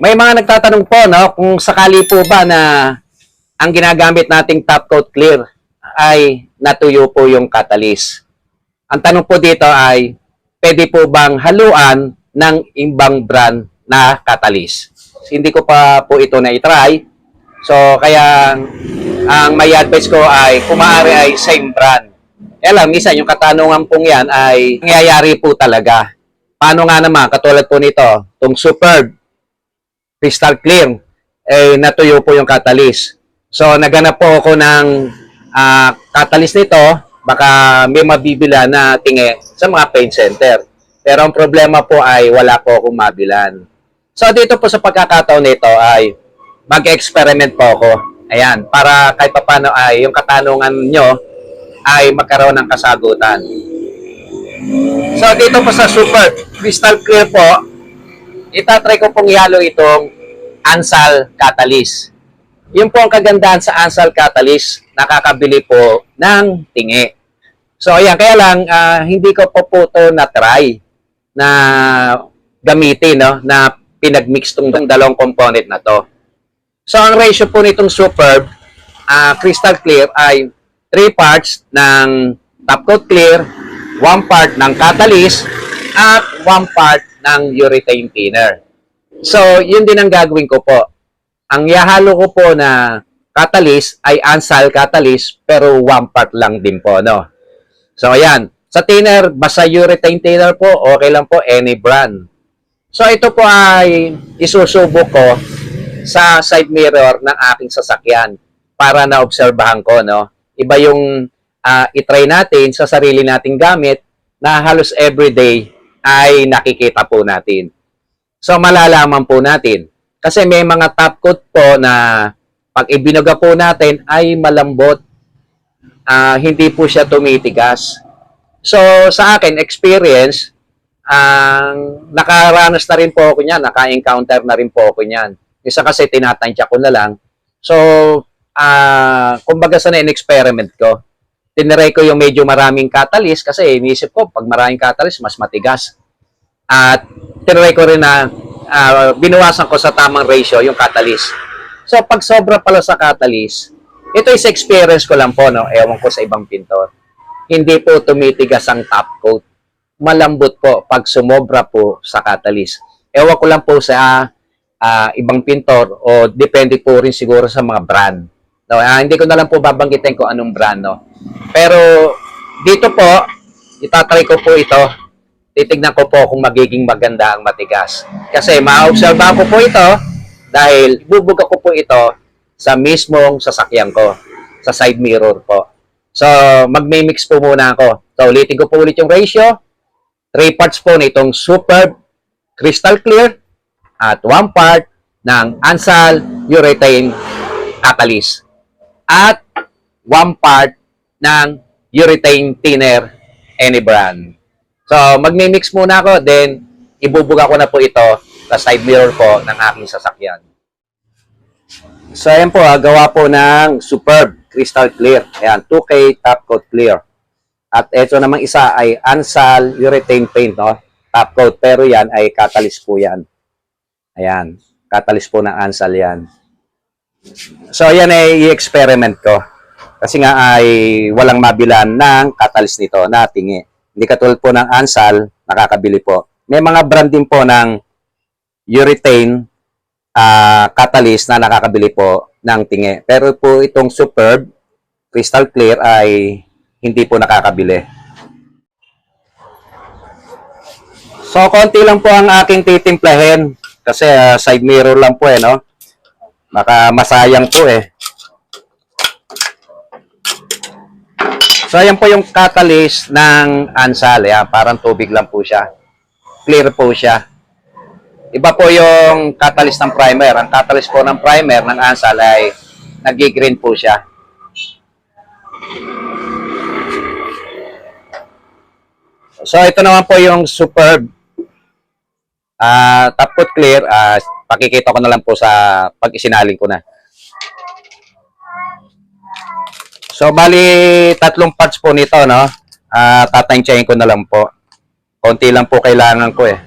May mga nagtatanong po, no, kung sakali po ba na ang ginagamit nating top coat clear ay natuyo po yung catalyst. Ang tanong po dito ay, pwede po bang haluan ng ibang brand na catalyst? Hindi ko pa po ito na itry. So, kaya ang may advice ko ay kung maaari ay same brand. Kaya lang, minsan yung katanungan pong yan ay nangyayari po talaga. Paano nga naman, katulad po nito, itong Superb, crystal clear, eh, natuyo po yung catalyst. So, naganap po ako ng ah, catalyst nito, baka may mabibila na tingi sa mga paint center. Pero ang problema po ay wala po akong mabilan. So, dito po sa pagkakataon nito ay mag-experiment po ako. Ayan, para kahit papano ay yung katanungan nyo ay magkaroon ng kasagutan. So, dito po sa Super Crystal Clear po, itatry ko pong ihalo itong Ansal Catalyst. Yun po ang kagandahan sa Ansal Catalyst, nakakabili po ng tingi. So, ayan, kaya lang, ah, hindi ko po po ito na-try na gamitin, no, na pinagmix tong dalawang component na to. So, ang ratio po nitong Superb ah, Crystal Clear ay 3 parts ng top coat clear, 1 part ng catalyst, at 1 part ng urethane thinner. So, yun din ang gagawin ko po. Ang ihahalo ko po na catalyst ay Ansal catalyst pero 1 part lang din po, no? So, ayan. Sa thinner, basta urethane thinner po, okay lang po, any brand. So, ito po ay isusubok ko sa side mirror ng aking sasakyan para naobserbahan ko, no? Iba yung ah, itry natin sa sarili nating gamit na halos everyday ay nakikita po natin. So, malalaman po natin. Kasi may mga top coat po na pag ibinuga po natin ay malambot. Ah, hindi po siya tumitigas. So, sa akin, experience, ang nakaranas na rin po ako niyan, naka-encounter na rin po ako niyan. Isa kasi tinatansya ko na lang. So, ah, kumbaga sa na-experiment ko, tiniray ko yung medyo maraming catalyst kasi iniisip ko, pag maraming catalyst, mas matigas. At tiniray ko rin na ah, binuwasan ko sa tamang ratio yung catalyst. So, pag sobra pala sa catalyst, ito is experience ko lang po, no? Ewan ko sa ibang pintor. Hindi po tumitigas ang top coat. Malambot po pag sumobra po sa catalyst. Ewan ko lang po sa ah, ibang pintor o depende po rin siguro sa mga brand. No, ah, hindi ko na lang po babanggitin kung anong brand, no. Pero dito po, itatry ko po ito. Titignan ko po kung magiging maganda ang matigas. Kasi ma-observe ko po ito dahil bubuga ko po ito sa mismong sasakyan ko, sa side mirror po. So, magme-mix po muna ako. So, ulitin ko po ulit yung ratio. 3 parts po nitong Superb Crystal Clear at 1 part ng Ansal Urethane Catalyst at 1 part ng urethane thinner any brand. So, magme-mix muna ako, then ibubuga ko na po ito sa side mirror po ng aking sasakyan. So, ayan po, ah, gawa po ng Superb Crystal Clear. Ayan, 2K Top Coat Clear. At ito namang isa ay Ansal Urethane Paint, no? Top coat, pero yan ay catalyst po yan. Ayan, catalyst po ng Ansal yan. So, yan ay i-experiment ko. Kasi nga ay walang mabilan ng catalyst nito na tingi. Hindi katulad po ng Ansal, nakakabili po. May mga brand din po ng urethane ah, catalyst na nakakabili po ng tingi. Pero po itong Superb Crystal Clear ay hindi po nakakabili. So, konti lang po ang aking titimplahin. Kasi ah, side mirror lang po eh, no? Baka masayang po eh. So, ayan po yung catalyst ng Ansal. Ayan, parang tubig lang po siya. Clear po siya. Iba po yung catalyst ng primer. Ang catalyst po ng primer ng Ansal ay nag-green po siya. So, ito naman po yung superb Uh, top coat clear, uh, pakikita ko na lang po sa pag isinaling ko na. So, bali, tatlong parts po nito, no? Ah, uh, tatantsayin ko na lang po. Konti lang po kailangan ko eh.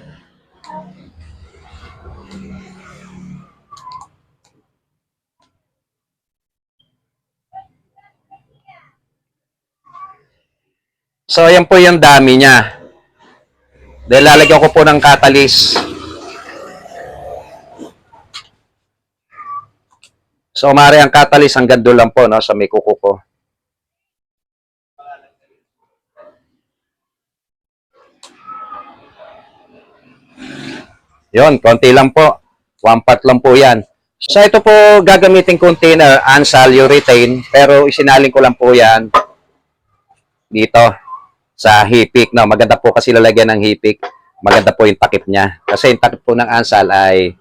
So, ayan po yung dami niya. Dahil lalagyan ko po ng catalyst. So, mari ang catalyst hanggang doon lang po, no, sa may kuko ko. Yon, konti lang po. One part lang po yan. So, ito po gagamitin container, Ansal urethane, pero isinalin ko lang po yan dito sa hipik. No, maganda po kasi lalagyan ng hipik. Maganda po yung takip niya. Kasi yung takip po ng Ansal ay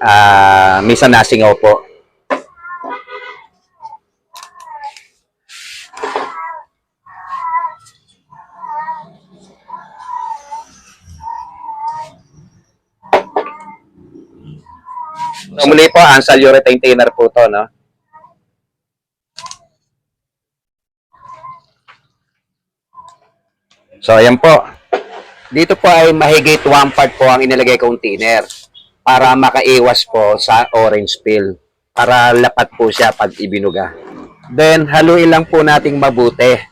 ah minsan nasingaw po. So, muli po, Ansal urethane thinner po to, no? So, ayan po. Dito po ay mahigit one part po ang inilagay kong thinner para makaiwas po sa orange peel. Para lapat po siya pag ibinuga. Then, haluin lang po nating mabuti.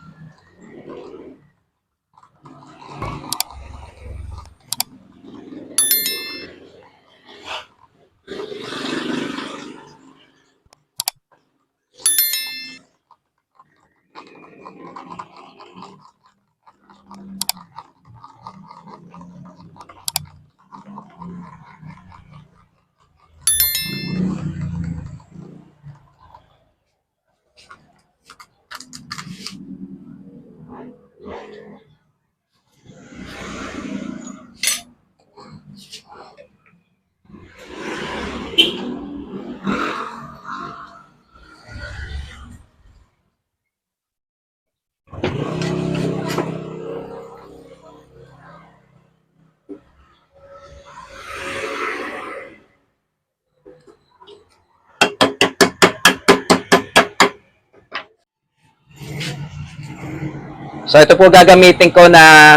So, ito po gagamitin ko na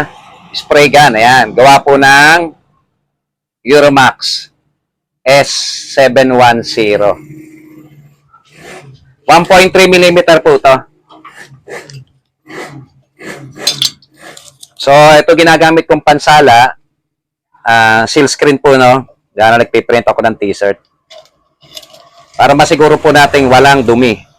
spray gun. Ayan. Gawa po ng Euromax S710. 1.3 mm po to. So, ito ginagamit kong pansala. Ah, seal screen po, no? Gano'n nagpiprint ako ng t-shirt. Para masiguro po nating walang dumi.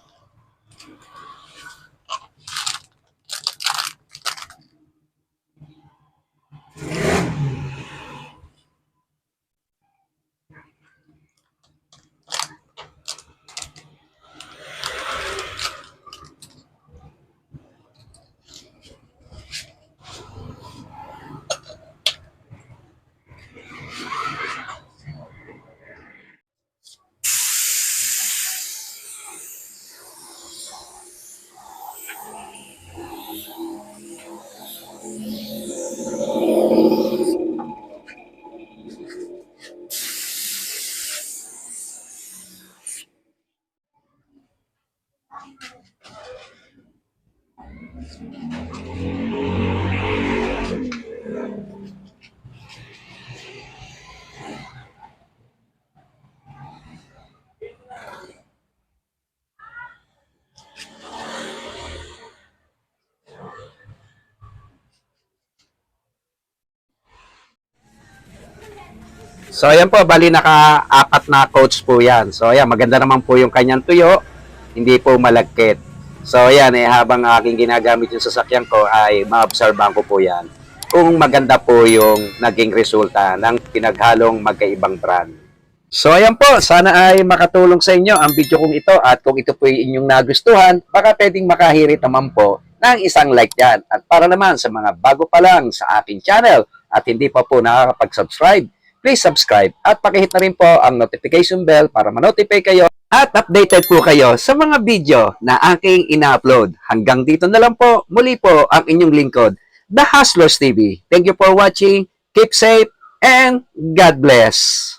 So, ayan po, bali naka-apat na coach po yan. So, ayan, maganda naman po yung kanyang tuyo. Hindi po malagkit. So, ayan, eh, habang aking ginagamit yung sasakyan ko, ay maobserbahan ko po yan. Kung maganda po yung naging resulta ng pinaghalong magkaibang brand. So, ayan po, sana ay makatulong sa inyo ang video kong ito at kung ito po yung inyong nagustuhan, baka pwedeng makahirit naman po ng isang like yan. At para naman sa mga bago pa lang sa aking channel at hindi pa po nakakapag-subscribe, please subscribe at pakihit na rin po ang notification bell para manotify kayo at updated po kayo sa mga video na aking ina-upload. Hanggang dito na lang po, muli po ang inyong lingkod, The Hustlers TV. Thank you for watching, keep safe, and God bless.